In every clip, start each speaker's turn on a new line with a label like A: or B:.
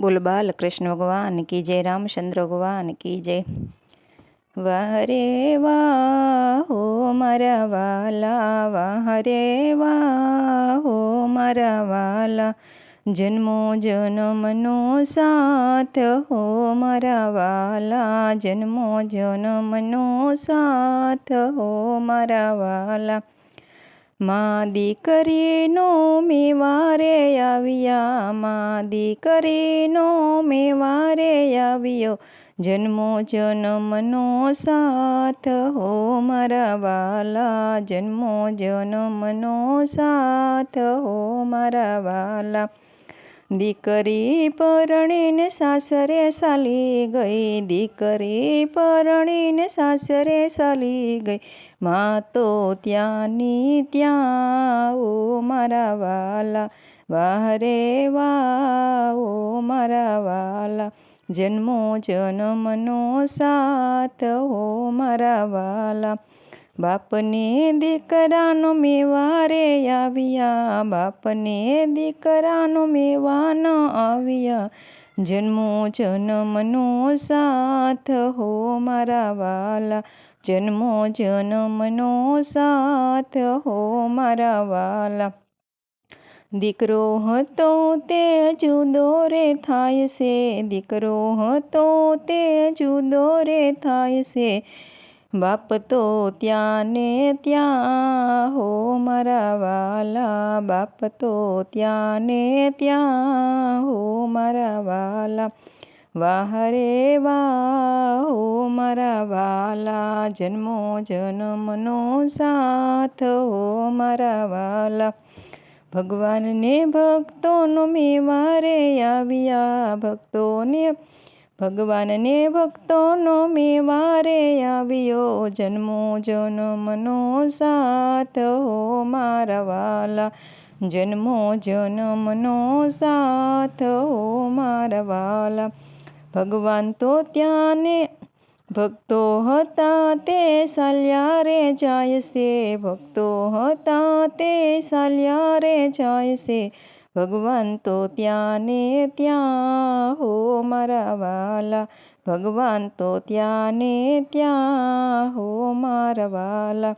A: બોલ બાલ કૃષ્ણ ભગવાન કી જય રામચંદ્ર ભગવાન કી જય. વાહરે વા હો મારા વાલા વાહરે વા હો મારા વાલા. જન્મો જન્મનો સાથ હો મારા વાલા. જન્મો જન્મનો સાથ હો મારા વાલા. મા દીકરીનો મેવારે આવ્યા, મા દીકરીનો મેવારે આવ્યો. જન્મો જન્મનો સાથ હો મારા વાલા, જન્મો જન્મનો સાથ હો મારા વાલા. દીકરી પરણીને સાસરે સાલી ગઈ. દીકરી પરણીને સાસરે સાલી ગઈ. મા તો ત્યાંની ત્યાં ઓ મારા વાલા. વાહરે ઓ મારા વાલા. જન્મો જન્મનો સાથ હો મારા વાલા. બાપને દીકરાનો મેવારે આવ્યા. બાપને દીકરાનો મેવાન આવ્યા. જન્મો જન્મનો સાથ હો મારા વાલા. જન્મો જન્મનો સાથ હો મારા વાલા. દીકરો હતો તે જુદો રે થાય છે. દીકરો હતો તે જુદો રે થાય છે. બાપ તો ત્યાં ને ત્યાં હો મારા વાલા. બાપ તો ત્યાં ને ત્યાં હો મારા વાલા. વાહરે વાહ હો મારા વાલા. જન્મો જન્મનો સાથ હો મારા વાલા. ભગવાનને ભક્તોનો મેવારે આવ્યા. ભક્તોને ભગવાનને ભક્તોનો મેવારે આવ્યો. જન્મો જન્મનો સાથ હો મારા વાલા જન્મો જન્મનો સાથ હો મારા વાલા ભગવાન તો ત્યાંને ભક્તો હતા તે સાલ્યા રે જાય છે. ભક્તો હતા તે સાલ્યા રે જાય છે. ભગવાન તો ત્યાં ને ત્યાં હો મારા વાલા. ભગવાન તો ત્યાં ને ત્યાં હો મારા વાલા.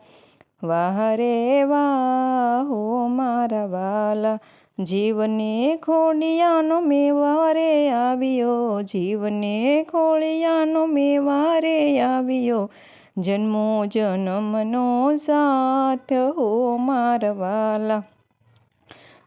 A: વાહરે વાહ, હો મારા વાલા. જીવને ખોડિયાનો મેવારે આવ્યો. જીવને ખોડિયાનો મેવારે આવ્યો. જન્મો જન્મનો સાથ હો મારા વાલા.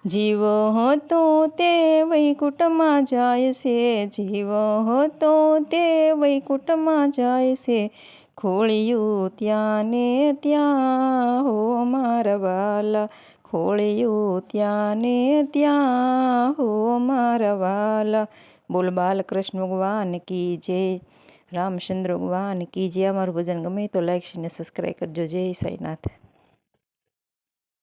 A: જીવ હતો તે વૈકુટમાં જાય છે જીવ હતો તે વૈકુટમાં જાય છે ખોળિયું ત્યાં ને ત્યાં હો મારા વાલા ખોળિયું ત્યાં ને ત્યાં હો મારા વાલા બોલ બાલકૃષ્ણ ભગવાન કી જય રામચંદ્ર ભગવાન કી જય અમારું ભજન ગમે તો લાઈક અને સબસ્ક્રાઈબ કરજો જય સાઈનાથ